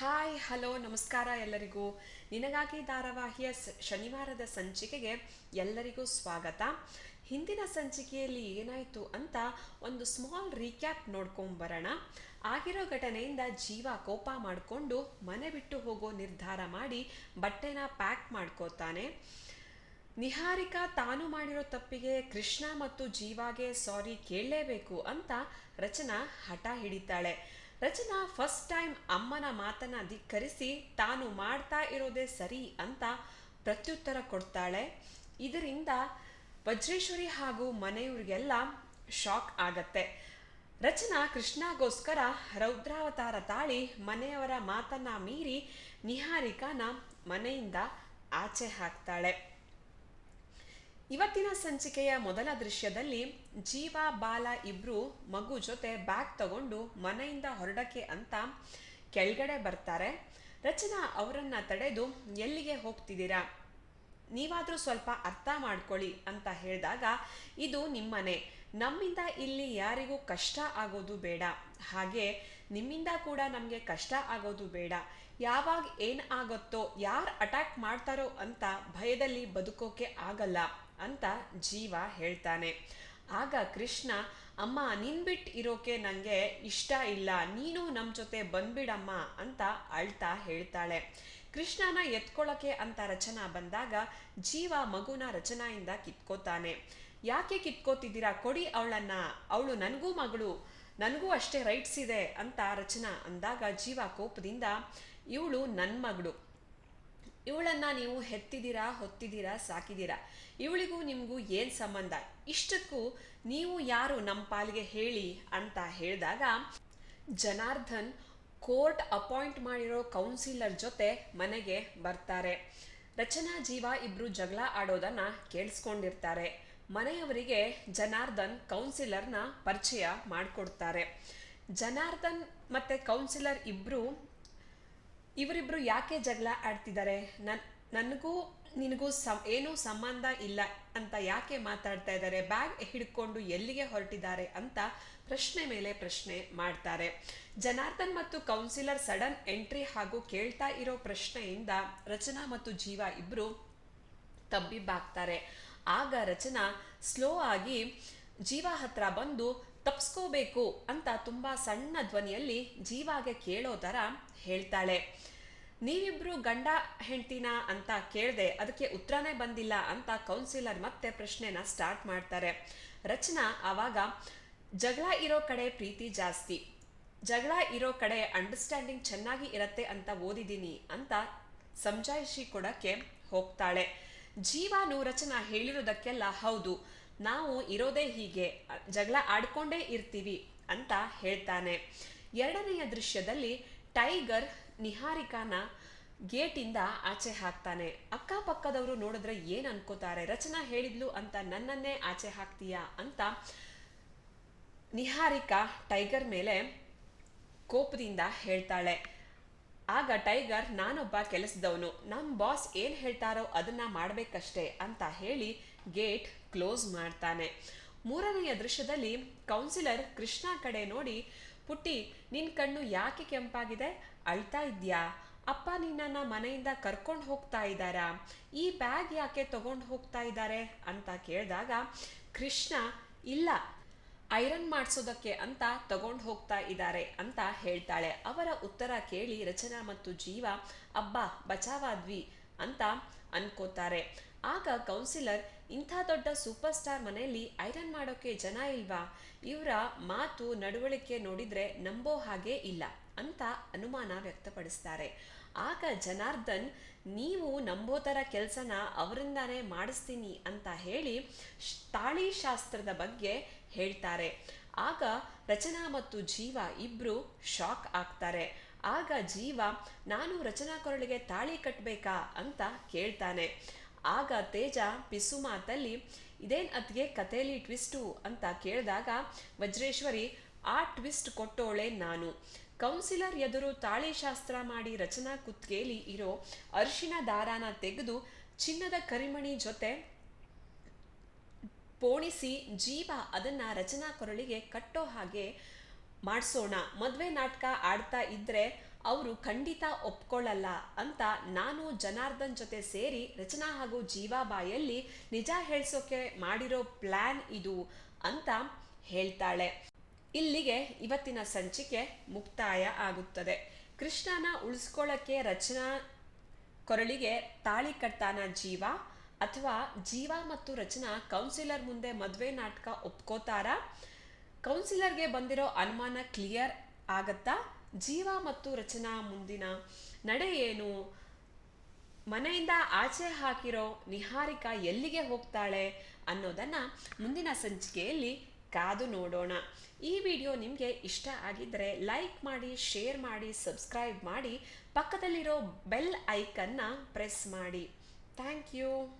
Hi, hello, ನಮಸ್ಕಾರ ಎಲ್ಲರಿಗೂ. ನಿನಗಾಗಿ ಧಾರಾವಾಹಿಯ ಶನಿವಾರದ ಸಂಚಿಕೆಗೆ ಎಲ್ಲರಿಗೂ ಸ್ವಾಗತ. ಹಿಂದಿನ ಸಂಚಿಕೆಯಲ್ಲಿ ಏನಾಯಿತು ಅಂತ ಒಂದು ಸ್ಮಾಲ್ ರೀಕ್ಯಾಪ್ ನೋಡ್ಕೊಂಬರೋಣ ಆಗಿರೋ ಘಟನೆಯಿಂದ ಜೀವ ಕೋಪ ಮಾಡಿಕೊಂಡು ಮನೆ ಬಿಟ್ಟು ಹೋಗೋ ನಿರ್ಧಾರ ಮಾಡಿ ಬಟ್ಟೆನ ಪ್ಯಾಕ್ ಮಾಡ್ಕೋತಾನೆ. ನಿಹಾರಿಕಾ ತಾನು ಮಾಡಿರೋ ತಪ್ಪಿಗೆ ಕೃಷ್ಣ ಮತ್ತು ಜೀವಾಗೆ ಸಾರಿ ಕೇಳಲೇಬೇಕು ಅಂತ ರಚನಾ ಹಠ ಹಿಡಿತಾಳೆ. ರಚನಾ ಫಸ್ಟ್ ಟೈಮ್ ಅಮ್ಮನ ಮಾತನ್ನ ಧಿಕ್ಕರಿಸಿ ತಾನು ಮಾಡ್ತಾ ಇರೋದೇ ಸರಿ ಅಂತ ಪ್ರತ್ಯುತ್ತರ ಕೊಡ್ತಾಳೆ. ಇದರಿಂದ ವಜ್ರೇಶ್ವರಿ ಹಾಗೂ ಮನೆಯವ್ರಿಗೆಲ್ಲ ಶಾಕ್ ಆಗತ್ತೆ. ರಚನಾ ಕೃಷ್ಣಗೋಸ್ಕರ ರೌದ್ರಾವತಾರ ತಾಳಿ ಮನೆಯವರ ಮಾತನ್ನ ಮೀರಿ ನಿಹಾರಿಕಾನ ಮನೆಯಿಂದ ಆಚೆ ಹಾಕ್ತಾಳೆ. ಇವತ್ತಿನ ಸಂಚಿಕೆಯ ಮೊದಲ ದೃಶ್ಯದಲ್ಲಿ ಜೀವ, ಬಾಲ ಇಬ್ರು ಮಗು ಜೊತೆ ಬ್ಯಾಗ್ ತಗೊಂಡು ಮನೆಯಿಂದ ಹೊರಡಕ್ಕೆ ಅಂತ ಕೆಳಗಡೆ ಬರ್ತಾರೆ. ರಚನಾ ಅವರನ್ನ ತಡೆದು ಎಲ್ಲಿಗೆ ಹೋಗ್ತಿದ್ದೀರಾ? ನೀವಾದರೂ ಸ್ವಲ್ಪ ಅರ್ಥ ಮಾಡ್ಕೊಳ್ಳಿ ಅಂತ ಹೇಳಿದಾಗ, ಇದು ನಿಮ್ಮನೆ. ನಮ್ಮಿಂದ ಇಲ್ಲಿ ಯಾರಿಗೂ ಕಷ್ಟ ಆಗೋದು ಬೇಡ. ಹಾಗೆ ನಿಮ್ಮಿಂದ ಕೂಡ ನಮಗೆ ಕಷ್ಟ ಆಗೋದು ಬೇಡ. ಯಾವಾಗ ಏನು ಆಗುತ್ತೋ, ಯಾರು ಅಟ್ಯಾಕ್ ಮಾಡ್ತಾರೋ ಅಂತ ಭಯದಲ್ಲಿ ಬದುಕೋಕೆ ಆಗಲ್ಲ. ಅಂತ ಜೀವ ಹೇಳ್ತಾನೆ. ಆಗ ಕೃಷ್ಣ, ಅಮ್ಮ, ನಿನ್ ಬಿಟ್ಟು ಇರೋಕೆ ನನಗೆ ಇಷ್ಟ ಇಲ್ಲ. ನೀನು ನಮ್ಮ ಜೊತೆ ಬಂದ್ಬಿಡಮ್ಮ ಅಂತ ಅಳ್ತಾ ಹೇಳ್ತಾಳೆ. ಕೃಷ್ಣನ ಎತ್ಕೊಳ್ಳೋಕೆ ಅಂತ ರಚನಾ ಬಂದಾಗ ಜೀವ ಮಗುನ ರಚನಾಯಿಂದ ಕಿತ್ಕೋತಾನೆ. ಯಾಕೆ ಕಿತ್ಕೋತಿದ್ದೀರಾ? ಕೊಡಿ ಅವಳನ್ನ. ಅವಳು ನನಗೂ ಮಗಳು. ನನಗೂ ಅಷ್ಟೇ ರೈಟ್ಸ್ ಇದೆ ಅಂತ ರಚನಾ ಅಂದಾಗ ಜೀವ ಕೋಪದಿಂದ, ಇವಳು ನನ್ನ ಮಗಳು. ಇವಳನ್ನ ನೀವು ಹೆತ್ತಿದ್ದೀರಾ, ಹೊತ್ತಿದ್ದೀರಾ, ಸಾಕಿದ್ದೀರಾ? ಇವಳಿಗೂ ನಿಮಗೂ ಏನು ಸಂಬಂಧ? ಇಷ್ಟಕ್ಕೂ ನೀವು ಯಾರು ನಮ್ಮ ಪಾಲಿಗೆ ಹೇಳಿ ಅಂತ ಹೇಳಿದಾಗ, ಜನಾರ್ದನ್ ಕೋರ್ಟ್ ಅಪಾಯಿಂಟ್ ಮಾಡಿರೋ ಕೌನ್ಸಿಲರ್ ಜೊತೆ ಮನೆಗೆ ಬರ್ತಾರೆ. ರಚನಾ ಜೀವ ಇಬ್ರು ಜಗಳ ಆಡೋದನ್ನ ಕೇಳಿಸ್ಕೊಂಡಿರ್ತಾರೆ. ಮನೆಯವರಿಗೆ ಜನಾರ್ದನ್ ಕೌನ್ಸಿಲರ್ನ ಪರಿಚಯ ಮಾಡಿಕೊಡ್ತಾರೆ. ಜನಾರ್ದನ್ ಮತ್ತೆ ಕೌನ್ಸಿಲರ್ ಇಬ್ರು ಇವರಿಬ್ರು ಯಾಕೆ ಜಗಳ ಆಡ್ತಿದ್ದಾರೆ? ನನ್, ನನಗೂ ನಿನಗೂ ಸಂ, ಏನೂ ಸಂಬಂಧ ಇಲ್ಲ ಅಂತ ಯಾಕೆ ಮಾತಾಡ್ತಾ ಇದ್ದಾರೆ? ಬ್ಯಾಗ್ ಹಿಡ್ಕೊಂಡು ಎಲ್ಲಿಗೆ ಹೊರಟಿದ್ದಾರೆ ಅಂತ ಪ್ರಶ್ನೆ ಮೇಲೆ ಪ್ರಶ್ನೆ ಮಾಡ್ತಾರೆ. ಜನಾರ್ದನ್ ಮತ್ತು ಕೌನ್ಸಿಲರ್ ಸಡನ್ ಎಂಟ್ರಿ ಹಾಗೂ ಕೇಳ್ತಾ ಇರೋ ಪ್ರಶ್ನೆಯಿಂದ ರಚನಾ ಮತ್ತು ಜೀವ ಇಬ್ಬರು ತಬ್ಬಿಬ್ಬಾಗ್ತಾರೆ. ಆಗ ರಚನಾ ಸ್ಲೋ ಆಗಿ, ಜೀವ ಹತ್ರ ಬಂದು ತಪ್ಸ್ಕೋಬೇಕು ಅಂತ ತುಂಬ ಸಣ್ಣ ಧ್ವನಿಯಲ್ಲಿ ಜೀವಾಗೆ ಕೇಳೋ ಥರ ಹೇಳ್ತಾಳೆ. ನೀವಿಬ್ರು ಗಂಡ ಹೆಂಡ್ತಿನ ಅಂತ ಕೇಳಿದೆ ಅದಕ್ಕೆ ಉತ್ತರನೇ ಬಂದಿಲ್ಲ ಅಂತ ಕೌನ್ಸಿಲರ್ ಮತ್ತೆ ಪ್ರಶ್ನೆನ ಸ್ಟಾರ್ಟ್ ಮಾಡ್ತಾರೆ. ರಚನಾ ಆವಾಗ, ಜಗಳ ಇರೋ ಕಡೆ ಪ್ರೀತಿ ಜಾಸ್ತಿ. ಜಗಳ ಇರೋ ಕಡೆ ಅಂಡರ್ಸ್ಟ್ಯಾಂಡಿಂಗ್ ಚೆನ್ನಾಗಿ ಇರತ್ತೆ ಅಂತ ಓದಿದ್ದೀನಿ ಅಂತ ಸಮಜಾಯಿಷಿ ಕೊಡಕ್ಕೆ ಹೋಗ್ತಾಳೆ. ಜೀವಾನು ರಚನಾ ಹೇಳಿರೋದಕ್ಕೆಲ್ಲ ಹೌದು. ನಾವು ಇರೋದೇ ಹೀಗೆ, ಜಗಳ ಆಡ್ಕೊಂಡೇ ಇರ್ತೀವಿ ಅಂತ ಹೇಳ್ತಾನೆ. ಎರಡನೆಯ ದೃಶ್ಯದಲ್ಲಿ ಟೈಗರ್ ನಿಹಾರಿಕಾನ ಗೇಟಿಂದ ಆಚೆ ಹಾಕ್ತಾನೆ. ಅಕ್ಕಪಕ್ಕದವರು ನೋಡಿದ್ರೆ ಏನು ಅನ್ಕೋತಾರೆ? ರಚನಾ ಹೇಳಿದ್ಲು ಅಂತ ನನ್ನನ್ನೇ ಆಚೆ ಹಾಕ್ತೀಯಾ ಅಂತ ನಿಹಾರಿಕಾ ಟೈಗರ್ ಮೇಲೆ ಕೋಪದಿಂದ ಹೇಳ್ತಾಳೆ. ಆಗ ಟೈಗರ್, ನಾನೊಬ್ಬ ಕೆಲಸದವನು. ನಮ್ಮ ಬಾಸ್ ಏನು ಹೇಳ್ತಾರೋ ಅದನ್ನ ಮಾಡಬೇಕಷ್ಟೇ ಅಂತ ಹೇಳಿ ಗೇಟ್ ಕ್ಲೋಸ್ ಮಾಡ್ತಾನೆ. ಮೂರನೆಯ ದೃಶ್ಯದಲ್ಲಿ ಕೌನ್ಸಿಲರ್ ಕೃಷ್ಣ ಕಡೆ ನೋಡಿ, ಪುಟ್ಟಿ, ನಿನ್ ಕಣ್ಣು ಯಾಕೆ ಕೆಂಪಾಗಿದೆ? ಅಳ್ತಾ ಇದ್ಯಾ? ಅಪ್ಪ ನಿನ್ನ ಮನೆಯಿಂದ ಕರ್ಕೊಂಡು ಹೋಗ್ತಾ ಇದ್ದಾರಾ? ಈ ಬ್ಯಾಗ್ ಯಾಕೆ ತಗೊಂಡು ಹೋಗ್ತಾ ಇದ್ದಾರೆ? ಅಂತ ಕೇಳಿದಾಗ ಕೃಷ್ಣ, ಇಲ್ಲ, ಐರನ್ ಮಾಡಿಸೋದಕ್ಕೆ ಅಂತ ತಗೊಂಡು ಹೋಗ್ತಾ ಇದ್ದಾರೆ ಅಂತ ಹೇಳ್ತಾಳೆ. ಅವರ ಉತ್ತರ ಕೇಳಿ ರಚನಾ ಮತ್ತು ಜೀವ, ಅಬ್ಬ ಬಚಾವಾದ್ವಿ ಅಂತ ಅನ್ಕೋತಾರೆ. ಆಗ ಕೌನ್ಸಿಲರ್, ಇಂಥ ದೊಡ್ಡ ಸೂಪರ್ ಸ್ಟಾರ್ ಮನೆಯಲ್ಲಿ ಐರನ್ ಮಾಡೋಕೆ ಜನ ಇಲ್ವಾ? ಇವರ ಮಾತು ನಡವಳಿಕೆ ನೋಡಿದ್ರೆ ನಂಬೋ ಹಾಗೆ ಇಲ್ಲ ಅಂತ ಅನುಮಾನ ವ್ಯಕ್ತಪಡಿಸ್ತಾರೆ. ಆಗ ಜನಾರ್ದನ್, ನೀವು ನಂಬೋ ಥರ ಕೆಲಸನ ಅವರಿಂದಾನೇ ಮಾಡಿಸ್ತೀನಿ ಅಂತ ಹೇಳಿ ತಾಳಿ ಶಾಸ್ತ್ರದ ಬಗ್ಗೆ ಹೇಳ್ತಾರೆ. ಆಗ ರಚನಾ ಮತ್ತು ಜೀವ ಇಬ್ರು ಶಾಕ್ ಆಗ್ತಾರೆ. ಆಗ ಜೀವ, ನಾನು ರಚನಾ ಕೊರಳಿಗೆ ತಾಳಿ ಕಟ್ಟಬೇಕಾ ಅಂತ ಕೇಳ್ತಾನೆ. ಆಗ ತೇಜ ಪಿಸು ಮಾತಲ್ಲಿ, ಇದೇನ್ ಅತ್ಗೆ ಕಥೆಯಲ್ಲಿ ಟ್ವಿಸ್ಟು ಅಂತ ಕೇಳಿದಾಗ, ವಜ್ರೇಶ್ವರಿ, ಆ ಟ್ವಿಸ್ಟ್ ಕೊಟ್ಟೋಳೆ ನಾನು. ಕೌನ್ಸಿಲರ್ ಎದುರು ತಾಳಿ ಶಾಸ್ತ್ರ ಮಾಡಿ ರಚನಾ ಕುತ್ಗೆಯಲ್ಲಿ ಇರೋ ಅರಿಶಿನ ದಾರಾನ ತೆಗೆದು ಚಿನ್ನದ ಕರಿಮಣಿ ಜೊತೆ ಪೋಣಿಸಿ ಜೀವ ಅದನ್ನ ರಚನಾ ಕೊರಳಿಗೆ ಕಟ್ಟೋ ಹಾಗೆ ಮಾಡಿಸೋಣ. ಮದುವೆ ನಾಟಕ ಆಡ್ತಾ ಇದ್ರೆ ಅವರು ಖಂಡಿತ ಒಪ್ಕೊಳ್ಳಲ್ಲ ಅಂತ ನಾನು ಜನಾರ್ದನ್ ಜೊತೆ ಸೇರಿ ರಚನಾ ಹಾಗೂ ಜೀವಾಬಾಯಲ್ಲಿ ನಿಜ ಹೇಳ್ಸೋಕೆ ಮಾಡಿರೋ ಪ್ಲ್ಯಾನ್ ಇದು ಅಂತ ಹೇಳ್ತಾಳೆ. ಇಲ್ಲಿಗೆ ಇವತ್ತಿನ ಸಂಚಿಕೆ ಮುಕ್ತಾಯ ಆಗುತ್ತದೆ. ಕೃಷ್ಣನ ಉಳಿಸ್ಕೊಳ್ಳೋಕ್ಕೆ ರಚನಾ ಕೊರಳಿಗೆ ತಾಳಿ ಕಟ್ತಾನ ಜೀವ? ಅಥವಾ ಜೀವ ಮತ್ತು ರಚನಾ ಕೌನ್ಸಿಲರ್ ಮುಂದೆ ಮದುವೆ ನಾಟಕ ಒಪ್ಕೋತಾರ? ಕೌನ್ಸಿಲರ್ಗೆ ಬಂದಿರೋ ಅನುಮಾನ ಕ್ಲಿಯರ್ ಆಗತ್ತಾ? ಜೀವ ಮತ್ತು ರಚನಾ ಮುಂದಿನ ನಡೆ ಏನು? ಮನೆಯಿಂದ ಆಚೆ ಹಾಕಿರೋ ನಿಹಾರಿಕಾ ಎಲ್ಲಿಗೆ ಹೋಗ್ತಾಳೆ ಅನ್ನೋದನ್ನು ಮುಂದಿನ ಸಂಚಿಕೆಯಲ್ಲಿ ಕಾದು ನೋಡೋಣ. ಈ ವಿಡಿಯೋ ನಿಮಗೆ ಇಷ್ಟ ಆಗಿದ್ದರೆ ಲೈಕ್ ಮಾಡಿ, ಶೇರ್ ಮಾಡಿ, ಸಬ್ಸ್ಕ್ರೈಬ್ ಮಾಡಿ ಪಕ್ಕದಲ್ಲಿರೋ ಬೆಲ್ ಐಕನ್ನ ಪ್ರೆಸ್ ಮಾಡಿ. Thank you.